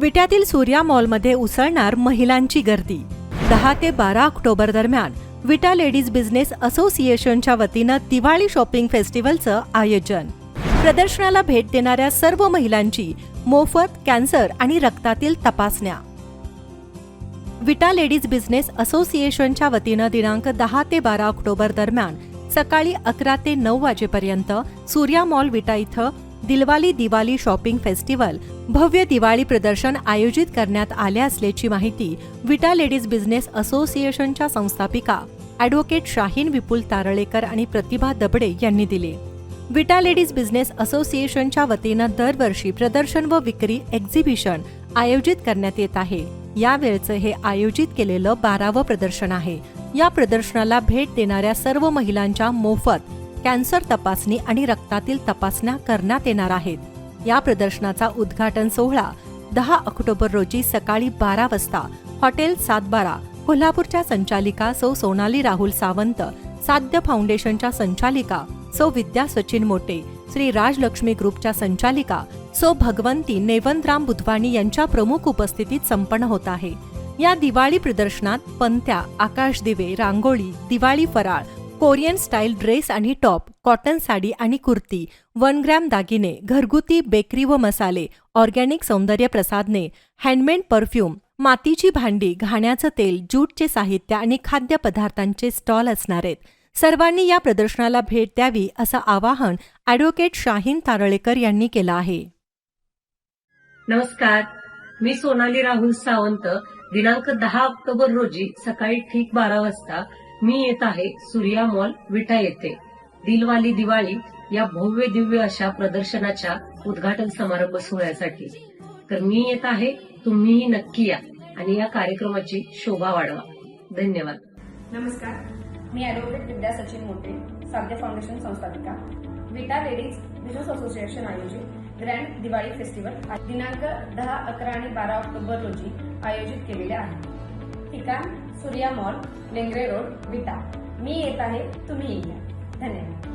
विट्यातील सूर्या मॉलमध्ये उसळणार महिलांची गर्दी. दहा ते बारा ऑक्टोबर दरम्यान विटा लेडीज बिझनेस असोसिएशनच्या वतीनं दिवाळी शॉपिंग फेस्टिवलचं आयोजन. प्रदर्शनाला भेट देणाऱ्या सर्व महिलांची मोफत कॅन्सर आणि रक्तातील तपासण्या. विटा लेडीज बिझनेस असोसिएशनच्या वतीनं दिनांक दहा ते बारा ऑक्टोबर दरम्यान सकाळी अकरा ते नऊ वाजेपर्यंत सूर्या मॉल विटा इथं दिलवाली दिवाळी शॉपिंग फेस्टिवल भव्य दिवाळी प्रदर्शन आयोजित करण्यात आले असल्याची माहिती विटा लेडीज बिझनेस असोसिएशनच्या संस्थापिका ॲडव्होकेट शाहीन विपुल तारळेकर आणि प्रतिभा दबडे यांनी दिली. विटा लेडीज बिझनेस असोसिएशनच्या वतीनं दरवर्षी प्रदर्शन व विक्री एक्झिबिशन आयोजित करण्यात येत आहे. यावेळचं हे आयोजित केलेलं बारावं प्रदर्शन आहे. या प्रदर्शनाला भेट देणाऱ्या सर्व महिलांच्या मोफत कॅन्सर तपासणी आणि रक्तातील तपासण्या करण्यात येणार आहेत. या प्रदर्शनाचा उद्घाटन सोहळा दहा ऑक्टोबर रोजी सकाळी बारा वाजता हॉटेल सातबारा कोल्हापूरच्या संचालिका सौ सोनाली राहुल सावंत साध्य फाउंडेशनच्या संचालिका सौ विद्या सचिन मोटे श्री राजलक्ष्मी ग्रुपच्या संचालिका सौ भगवंती नेवंतराम बुधवाणी यांच्या प्रमुख उपस्थितीत संपन्न होत आहे. या दिवाळी प्रदर्शनात पंत्या आकाशदिवे रांगोळी दिवाळी फराळ कोरियन स्टाईल ड्रेस आणि टॉप कॉटन साडी आणि कुर्ती वन ग्रॅम दागिने घरगुती बेकरी व मसाले ऑर्गॅनिक सौंदर्य प्रसाधने हँडमेड परफ्यूम मातीची भांडी घाण्याचं तेल ज्यूटचे साहित्य आणि खाद्यपदार्थांचे स्टॉल असणार आहेत. सर्वांनी या प्रदर्शनाला भेट द्यावी असं आवाहन ॲडव्होकेट शाहीन तारळेकर यांनी केलं आहे. नमस्कार. मी सोनाली राहुल सावंत. दिनांक दहा ऑक्टोबर रोजी सकाळी ठीक बारा वाजता मी येत आहे सूर्या मॉल विटा येथे. दिलवाली दिवाळी या भव्य दिव्य अशा प्रदर्शनाच्या उद्घाटन समारंभ सोहळ्यासाठी. तर मी येत आहे तुम्हीही नक्की या आणि या कार्यक्रमाची शोभा वाढवा. धन्यवाद. नमस्कार. मी ॲडव्होकेट विद्या सचिन मोटे साध्य फाउंडेशन संस्थापिका. विटा लेडीज बिझनेस असोसिएशन आयोजित ग्रँड दिवाळी फेस्टिवल दिनांक दहा अकरा आणि बारा ऑक्टोबर रोजी आयोजित केलेले आहे. ठिकाण सूर्या मॉल लेंगरे रोड विटा. मी येत आहे तुम्ही येईल धन्यवाद.